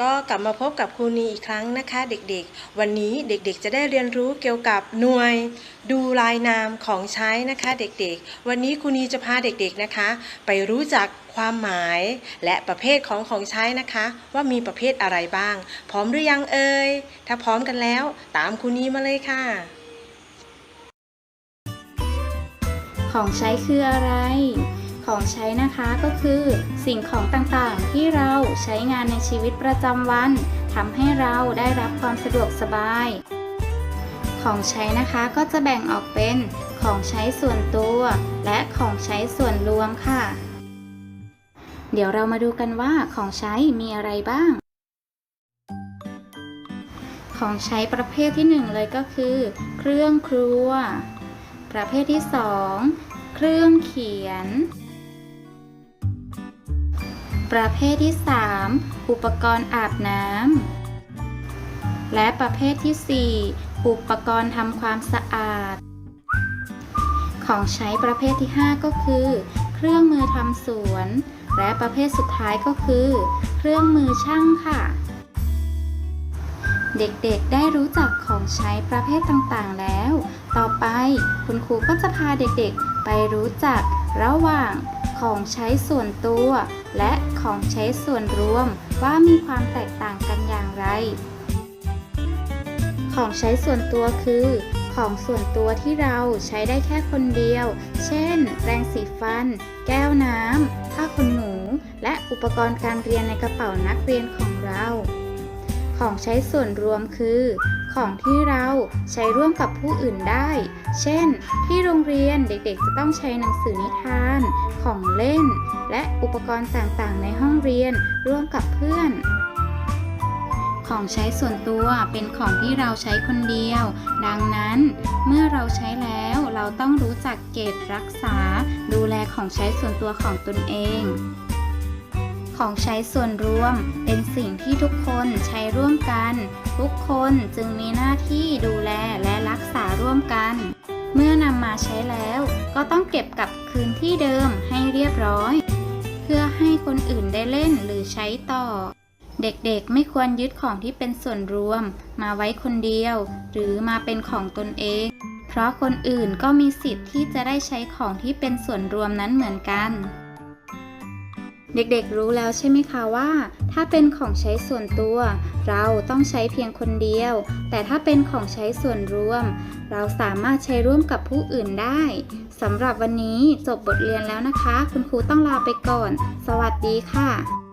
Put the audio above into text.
ก็กลับมาพบกับครูนีอีกครั้งนะคะเด็กๆ วันนี้เด็กๆ จะได้เรียนรู้เกี่ยวกับหน่วยดูลายนามของใช้นะคะเด็กๆ วันนี้ครูนีจะพาเด็กๆนะคะ ไปรู้จักความหมายและประเภทของของใช้นะคะ ว่ามีประเภทอะไรบ้าง พร้อมหรือยังเอ่ยถ้าพร้อมกันแล้ว ตามครูนีมาเลยค่ะ ของใช้คืออะไร ของใช้นะคะก็คือสิ่งของต่างๆ ที่เราใช้งานในชีวิตประจำวันทำให้เราได้รับความสะดวกสบาย ของใช้นะคะก็จะแบ่งออกเป็นของใช้ส่วนตัว และของใช้ส่วนรวมค่ะ เดี๋ยวเรามาดูกันว่าของใช้มีอะไรบ้าง ของใช้ประเภทที่หนึ่งเลยก็คือ เครื่องครัว ประเภทที่สองเครื่องเขียน ประเภทที่ 3 อุปกรณ์อาบน้ำ และประเภทที่ 4 อุปกรณ์ทำความสะอาด ของใช้ประเภทที่ 5 ก็คือ เครื่องมือทำสวน และประเภทสุดท้ายก็คือ เครื่องมือช่างค่ะ เด็กๆได้รู้จักของใช้ประเภทต่างๆแล้ว ต่อไปคุณครูก็จะพาเด็กๆไปรู้จักระหว่าง ของใช้ส่วนตัว และของใช้ส่วนรวมว่ามีความแตกต่างกันอย่างไร ของใช้ส่วนตัวคือ ของส่วนตัวที่เราใช้ได้แค่คนเดียว เช่น แปรงสีฟัน แก้วน้ำผ้าขนหนู และอุปกรณ์การเรียนในกระเป๋านักเรียนของเรา ของใช้ส่วนรวมคือ ของที่เราใช้ร่วมกับผู้อื่นได้ เช่น ที่โรงเรียนเด็กๆ จะต้องใช้หนังสือนิทาน ของเล่น และอุปกรณ์ต่างๆ ในห้องเรียนร่วมกับเพื่อนของใช้ส่วนตัวเป็นของที่เราใช้คนเดียว ดังนั้นเมื่อเราใช้แล้วเราต้องรู้จักเก็บรักษา ดูแลของใช้ส่วนตัวของตนเอง ของใช้ส่วนรวม เป็นสิ่งที่ทุกคนใช้ร่วมกัน ทุกคนจึงมีหน้าที่ดูแลและรักษาร่วมกัน เมื่อนำมาใช้แล้ว ก็ต้องเก็บกลับคืนที่เดิมให้เรียบร้อย เพื่อให้คนอื่นได้เล่นหรือใช้ต่อ เด็กๆไม่ควรยึดของที่เป็นส่วนรวม มาไว้คนเดียว หรือมาเป็นของตนเอง เพราะคนอื่นก็มีสิทธิ์ที่จะได้ใช้ของที่เป็นส่วนรวมนั้นเหมือนกัน เด็กๆรู้แล้วใช่ไหมคะว่า ถ้าเป็นของใช้ส่วนตัว เราต้องใช้เพียงคนเดียว แต่ถ้าเป็นของใช้ส่วนรวม เราสามารถใช้ร่วมกับผู้อื่นได้สำหรับวันนี้จบบทเรียนแล้วนะคะ คุณครูต้องลาไปก่อน สวัสดีค่ะ